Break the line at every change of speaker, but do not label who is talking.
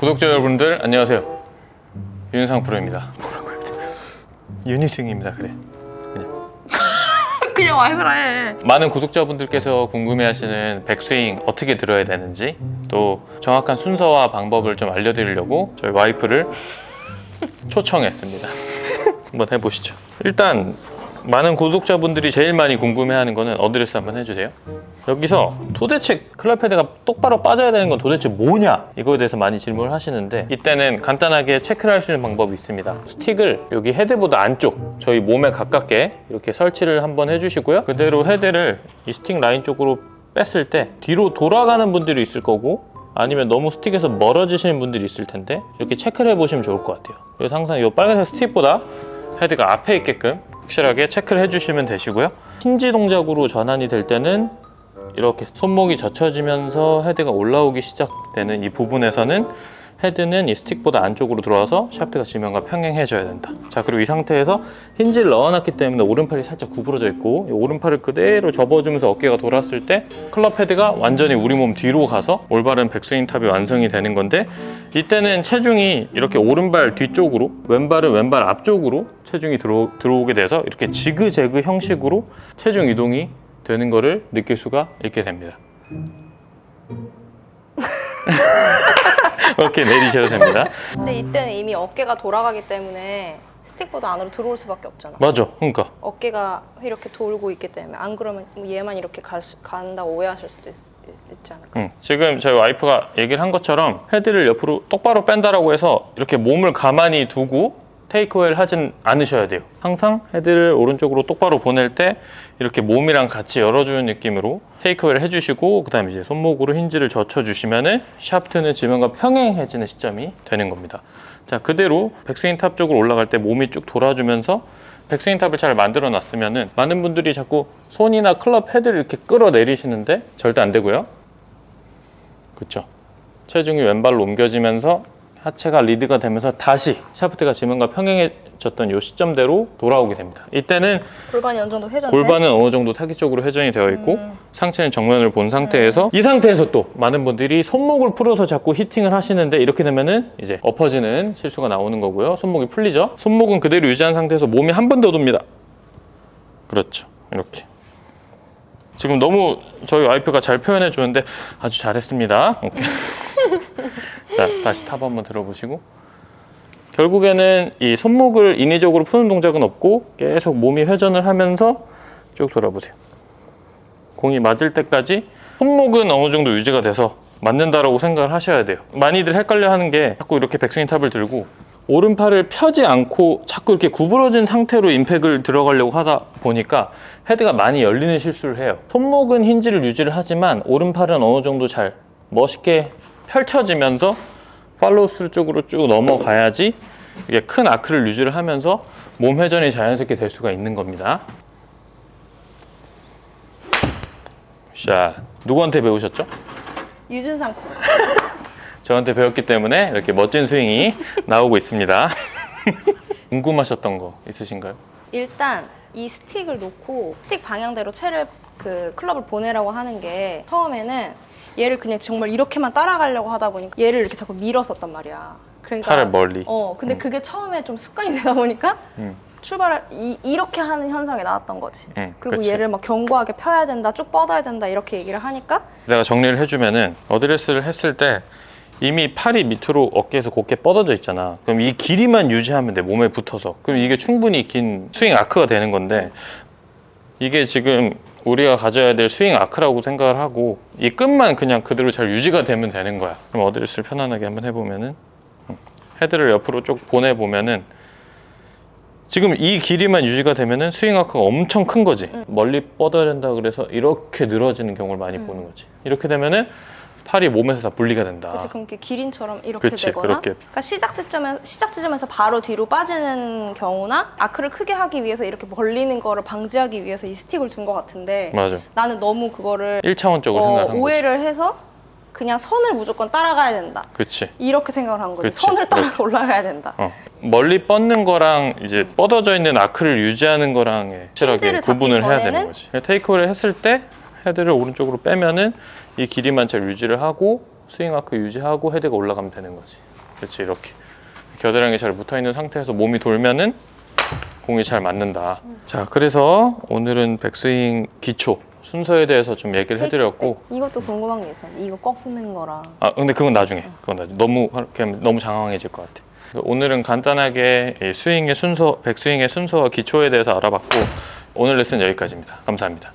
구독자 여러분들 안녕하세요. 윤상 프로입니다. 뭐라고 해야 돼? 유니스윙입니다. 그래.
그냥 와이프라 해.
많은 구독자분들께서 궁금해하시는 백스윙 어떻게 들어야 되는지 또 정확한 순서와 방법을 좀 알려드리려고 저희 와이프를 초청했습니다. 한번 해보시죠. 일단 많은 구독자분들이 제일 많이 궁금해하는 거는 어드레스 한번 해주세요. 여기서 도대체 클럽 헤드가 똑바로 빠져야 되는 건 도대체 뭐냐 이거에 대해서 많이 질문을 하시는데 이때는 간단하게 체크를 할 수 있는 방법이 있습니다. 스틱을 여기 헤드보다 안쪽 저희 몸에 가깝게 이렇게 설치를 한번 해주시고요. 그대로 헤드를 이 스틱 라인 쪽으로 뺐을 때 뒤로 돌아가는 분들이 있을 거고 아니면 너무 스틱에서 멀어지시는 분들이 있을 텐데 이렇게 체크를 해보시면 좋을 것 같아요. 그래서 항상 이 빨간색 스틱보다 헤드가 앞에 있게끔 확실하게 체크를 해주시면 되시고요. 힌지 동작으로 전환이 될 때는 이렇게 손목이 젖혀지면서 헤드가 올라오기 시작되는 이 부분에서는 헤드는 이 스틱보다 안쪽으로 들어와서 샤프트가 지면과 평행해져야 된다. 자 그리고 이 상태에서 힌지를 넣어놨기 때문에 오른팔이 살짝 구부러져 있고 이 오른팔을 그대로 접어주면서 어깨가 돌았을 때 클럽 헤드가 완전히 우리 몸 뒤로 가서 올바른 백스윙 탑이 완성이 되는 건데 이때는 체중이 이렇게 오른발 뒤쪽으로 왼발은 왼발 앞쪽으로 체중이 들어, 들어오게 돼서 이렇게 지그재그 형식으로 체중 이동이 되는 거를 느낄 수가 있게 됩니다. 이렇게 내리셔도 됩니다.
근데 이때는 이미 어깨가 돌아가기 때문에 스틱보다 안으로 들어올 수밖에 없잖아.
맞아. 그러니까
어깨가 이렇게 돌고 있기 때문에 안 그러면 뭐 얘만 이렇게 갈 수, 간다고 오해하실 수도 있, 있지 않을까.
응. 지금 저희 와이프가 얘기를 한 것처럼 헤드를 옆으로 똑바로 뺀다라고 해서 이렇게 몸을 가만히 두고 테이크어웨이를 하진 않으셔야 돼요. 항상 헤드를 오른쪽으로 똑바로 보낼 때 이렇게 몸이랑 같이 열어주는 느낌으로 테이크어웨이를 해주시고 그 다음에 이제 손목으로 힌지를 젖혀주시면은 샤프트는 지면과 평행해지는 시점이 되는 겁니다. 자 그대로 백스윙 탑 쪽으로 올라갈 때 몸이 쭉 돌아주면서 백스윙 탑을 잘 만들어 놨으면은 많은 분들이 자꾸 손이나 클럽 헤드를 이렇게 끌어내리시는데 절대 안 되고요. 그쵸. 체중이 왼발로 옮겨지면서 하체가 리드가 되면서 다시 샤프트가 지면과 평행해졌던 이 시점대로 돌아오게 됩니다. 이때는
골반이 어느 정도 회전돼.
골반은 어느 정도 타깃적으로 회전이 되어 있고
음.
상체는 정면을 본 상태에서 이 상태에서 또 많은 분들이 손목을 풀어서 자꾸 히팅을 하시는데 이렇게 되면은 이제 엎어지는 실수가 나오는 거고요. 손목이 풀리죠. 손목은 그대로 유지한 상태에서 몸이 한 번 더 돕니다. 그렇죠. 이렇게. 지금 너무 저희 와이프가 잘 표현해 주는데 아주 잘했습니다. 오케이. 자, 다시 탑 한번 들어보시고. 결국에는 이 손목을 인위적으로 푸는 동작은 없고 계속 몸이 회전을 하면서 쭉 돌아보세요. 공이 맞을 때까지 손목은 어느 정도 유지가 돼서 맞는다라고 생각을 하셔야 돼요. 많이들 헷갈려 하는 게 자꾸 이렇게 백스윙 탑을 들고 오른팔을 펴지 않고 자꾸 이렇게 구부러진 상태로 임팩을 들어가려고 하다 보니까 헤드가 많이 열리는 실수를 해요. 손목은 힌지를 유지를 하지만 오른팔은 어느 정도 잘 멋있게 펼쳐지면서 팔로우 스루 쪽으로 쭉 넘어가야지 이게 큰 아크를 유지를 하면서 몸 회전이 자연스럽게 될 수가 있는 겁니다. 자, 누구한테 배우셨죠?
유준상 프로.
저한테 배웠기 때문에 이렇게 멋진 스윙이 나오고 있습니다. 궁금하셨던 거 있으신가요?
일단 이 스틱을 놓고 스틱 방향대로 채를 그 클럽을 보내라고 하는 게 처음에는 얘를 그냥 정말 이렇게만 따라가려고 하다 보니까 얘를 이렇게 자꾸 밀었었단 말이야. 그러니까
팔을 멀리.
어, 근데
음.
그게 처음에 좀 습관이 되다 보니까
음,
출발을 이, 이렇게 하는 현상이 나왔던 거지.
음,
그리고
그치.
얘를 막 견고하게 펴야 된다, 쭉 뻗어야 된다 이렇게 얘기를 하니까
내가 정리를 해주면은 어드레스를 했을 때 이미 팔이 밑으로 어깨에서 곧게 뻗어져 있잖아. 그럼 이 길이만 유지하면 돼 몸에 붙어서. 그럼 이게 충분히 긴 스윙 아크가 되는 건데 이게 지금 우리가 가져야 될 스윙 아크라고 생각을 하고 이 끝만 그냥 그대로 잘 유지가 되면 되는 거야. 그럼 어드레스를 편안하게 한번 해보면은 음, 헤드를 옆으로 쭉 보내 보면은 지금 이 길이만 유지가 되면은 스윙 아크가 엄청 큰 거지.
응.
멀리 뻗어야 된다 그래서 이렇게 늘어지는 경우를 많이
응.
보는 거지. 이렇게 되면은 팔이 몸에서 다 분리가 된다.
그치 그럼 이렇게 기린처럼 이렇게
그치,
되거나
그렇게.
그러니까 시작 지점에 시작 지점에서 바로 뒤로 빠지는 경우나 아크를 크게 하기 위해서 이렇게 벌리는 거를 방지하기 위해서 이 스틱을 둔 것 같은데
맞아.
나는 너무 그거를
1차원적으로
어,
생각한 거지.
오해를 해서 그냥 선을 무조건 따라가야 된다
그치.
이렇게 생각을 한 거지
그치,
선을 따라
그렇지.
올라가야 된다
어. 멀리 뻗는 거랑 이제 뻗어져 있는 아크를 유지하는 거랑 확실하게
힌지를 잡기
구분을 해야 되는 거지. 테이크를 했을 때 헤드를 오른쪽으로 빼면은 이 길이만 잘 유지를 하고 스윙 아크 유지하고 헤드가 올라가면 되는 거지. 그렇지 이렇게 겨드랑이 잘 붙어 있는 상태에서 몸이 돌면은 공이 잘 맞는다. 자, 그래서 오늘은 백스윙 기초 순서에 대해서 좀 얘기를 해드렸고,
이것도 궁금한 게 있었는데 이거 꺾는 거랑
아 근데 그건 나중에, 그건 나중에 너무 그냥 너무 장황해질 것 같아. 오늘은 간단하게 이 스윙의 순서, 백스윙의 순서와 기초에 대해서 알아봤고 오늘 레슨 여기까지입니다. 감사합니다.